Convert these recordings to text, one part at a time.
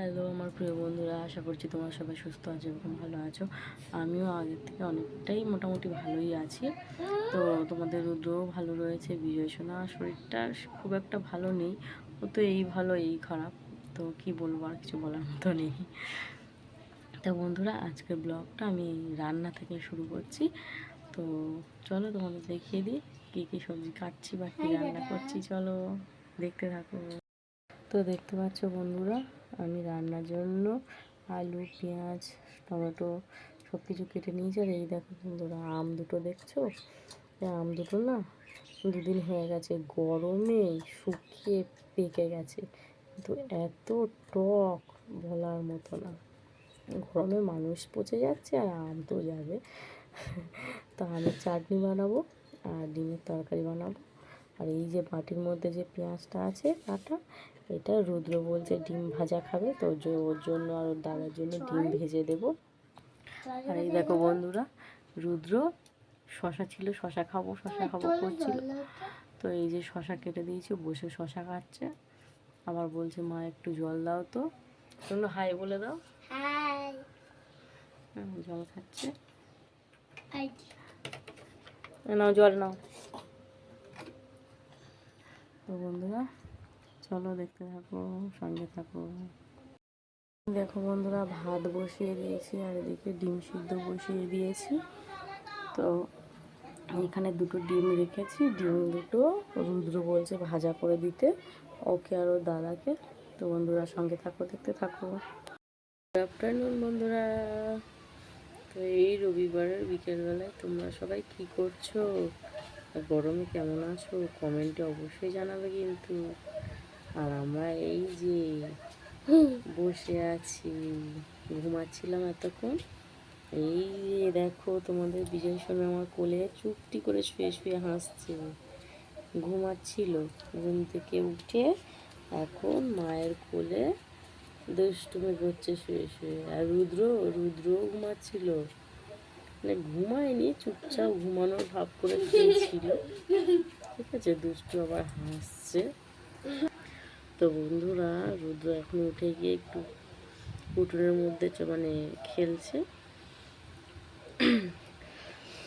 Hello আমার প্রিয় বন্ধুরা আশা করছি তোমরা সবাই সুস্থ আছো এবং ভালো আছো। আমিও আগের থেকে অনেকটাই মোটামুটি ভালোই আছি। তো তোমাদের রুদ্রও ভালো রয়েছে বিজয় সোনা শরীরটা খুব একটা ভালো নেই। ও তো এই ভালো এই খারাপ। তো কি বলব আর কিছু বলার মতো নেই। তো বন্ধুরা আজকের ব্লগটা আমি রান্না থেকে শুরু করছি। তো চলো তোমাদের দেখিয়ে দিই কী কী সবজি কাটছি বা কী রান্না করছি। চলো দেখতে থাকো। তো দেখতে পাচ্ছ বন্ধুরা আমি রান্নার জন্য আলু, পেঁয়াজ, টমেটো সব কিছু কেটে নিয়েছি। আর এই দেখো বন্ধুরা, আম দুটো দেখছ? আম দুটো না দুদিন হয়ে গেছে, গরমে শুকিয়ে পেকে গেছে। কিন্তু এত টক বলার মতো না। গরমে মানুষ পচে যাচ্ছে আর আম তো যাবে। তা আমের চাটনি বানাবো আর ডিমের তরকারি বানাবো। আর এই যে বাটির মধ্যে যে পেঁয়াজটা আছে কাটা এটা রুদ্র বলছে ডিম ভাজা খাবে তো ওর জন্য আর ওর দাদার জন্য ডিম ভেজে দেব। আর এই দেখো বন্ধুরা রুদ্র শশা ছিল শশা খাব শশা খাব করছিল। তো এই যে শশা কেটে দিয়েছি বসে শশা খাচ্ছে আবার বলছে মা একটু জল দাও তো। শোনো হাই বলে দাও। জল খাচ্ছে। নাও জল নাও। তো বন্ধুরা, চলো দেখতে থাকো, সঙ্গে থাকো। দেখো বন্ধুরা, ভাত বসিয়ে দিয়েছি আর এদিকে ডিম সিদ্ধ বসিয়ে দিয়েছি। তো এখানে দুটো ডিম রেখেছি, ডিম দুটো রুদ্র বলছে ভাজা করে দিতে, ওকে আর ওর দাদাকে। তো বন্ধুরা, সঙ্গে থাকো, দেখতে থাকো। গুড আফটারনুন বন্ধুরা। তো এই রবিবারের বিকেলবেলায় তোমরা সবাই কি করছ? গরমে কেমন আছো? কমেন্টে অবশ্যই জানাবে কিন্তু। আর আমরা এই যে বসে আছি, ঘুমাচ্ছিলাম এতক্ষণ। এই যে দেখো তোমাদের বিজয় সময় আমার কোলে চুপটি করে শুয়ে শুয়ে হাসছে। ঘুমাচ্ছিল ঘুম থেকে উঠে এখন মায়ের কোলে দুষ্টুমি করছে শুয়ে শুয়ে। আর রুদ্র, রুদ্রও ঘুমাচ্ছিল। মানে ঘুমায়নি চুপচাপ ঘুমানোর ভাব করে শুয়েছিল ঠিক আছে, দুষ্টু আবার হাসছে। তো বন্ধুরা, রুদ্র এখন উঠে গিয়ে একটু উঠোনের মধ্যে মানে খেলছে।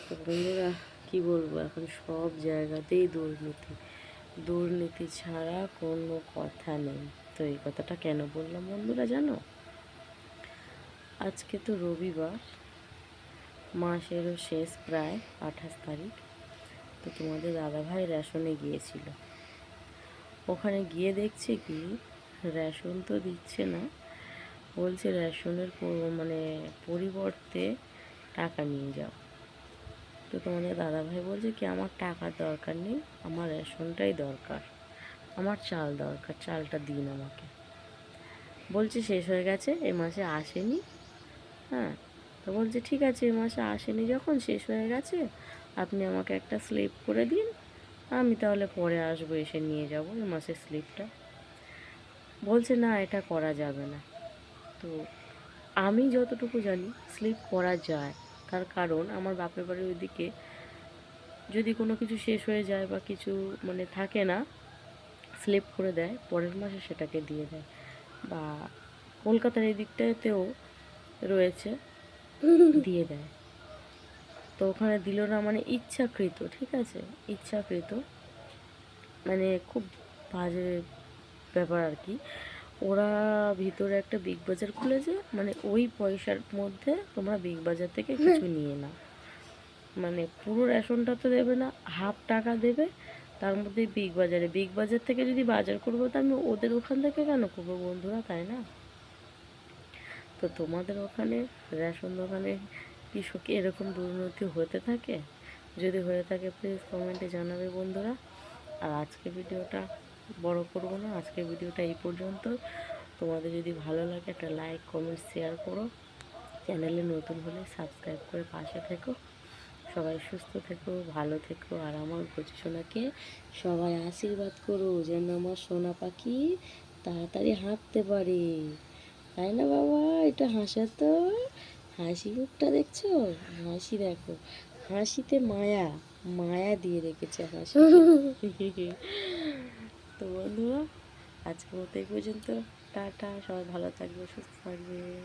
তো বন্ধুরা, কি বলব, এখন সব জায়গাতেই দুর্নীতি। দুর্নীতি ছাড়া কোনো কথা নেই। তো এই কথাটা কেন বললাম বন্ধুরা, জানো? আজকে তো রবিবার। মাসেরও শেষ প্রায় আঠাশ তারিখ। তো তোমাদের দাদাভাই রেশনে গিয়েছিল। ওখানে গিয়ে দেখছে কি, রেশন তো দিচ্ছে না। বলছে রেশনের মানে পরিবর্তে টাকা নিয়ে যাও। তো তোমাদের দাদাভাই বলছে কি, আমার টাকার দরকার নেই, আমার রেশনটাই দরকার। আমার চাল দরকার, চালটা দিন আমাকে। বলছে, শেষ হয়ে গেছে, এ মাসে আসেনি। হ্যাঁ তো বলছে, ঠিক আছে এ মাসে আসেনি যখন, শেষ হয়ে গেছে। আপনি আমাকে একটা স্লিপ করে দিন। আমি তাহলে পরে আসব, এসে নিয়ে যাব এ মাসের স্লিপটা বলছে, না, এটা করা যাবে না। তো আমি যতটুকু জানি স্লিপ করা যায়। তার কারণ, আমার বাপের বাড়ির ওইদিকে যদি কোনো কিছু শেষ হয়ে যায় বা কিছু মানে থাকে না স্লিপ করে দেয়, পরের মাসে সেটাকে দিয়ে দেয়। বা কলকাতার এই দিকটাতেও রয়েছে। দিয়ে দেয়। তো ওখানে দিল না মানে ইচ্ছাকৃত ঠিক আছে? ইচ্ছাকৃত। মানে খুব বাজে ব্যাপার আর কি। ওরা ভিতরে একটা বিগ বাজার খুলেছে মানে ওই পয়সার মধ্যে তোমরা বিগ বাজার থেকে কিছু নিয়ে নাও। মানে পুরো রেশনটা তো দেবে না হাফ টাকা দেবে তার মধ্যে বিগ বাজারে। বিগ বাজার থেকে যদি বাজার করব তো আমি ওদের ওখান থেকে কেন করব বন্ধুরা তাই না? তো তোমাদের ওখানে, রেশন দোকানে কি সত্যি এরকম দুর্নীতি হতে থাকে? যদি হয়ে থাকে প্লিজ কমেন্টে জানাবে বন্ধুরা। আর আজকে ভিডিওটা বড় করব না, আজকে ভিডিওটা এই পর্যন্ত। তোমাদের যদি ভালো লাগে, একটা লাইক কমেন্ট শেয়ার করো। চ্যানেলে নতুন হলে সাবস্ক্রাইব করে পাশে থেকো। সবাই সুস্থ থেকো, ভালো থেকো, আর আমার কচি সোনাকে, সবাই আশীর্বাদ করো, যেন আমার সোনা পাখি তাড়াতাড়ি হাঁটতে পারে। তাই না বাবা? এটা হাসা তো। হাসি মুখটা দেখছ? হাসি দেখো। হাসিতে মায়া মায়া দিয়ে রেখেছে হাসি। তো বন্ধুরা আজকের মতো এই পর্যন্ত। টাটা সবাই ভালো থাকবে সুস্থ থাকবে।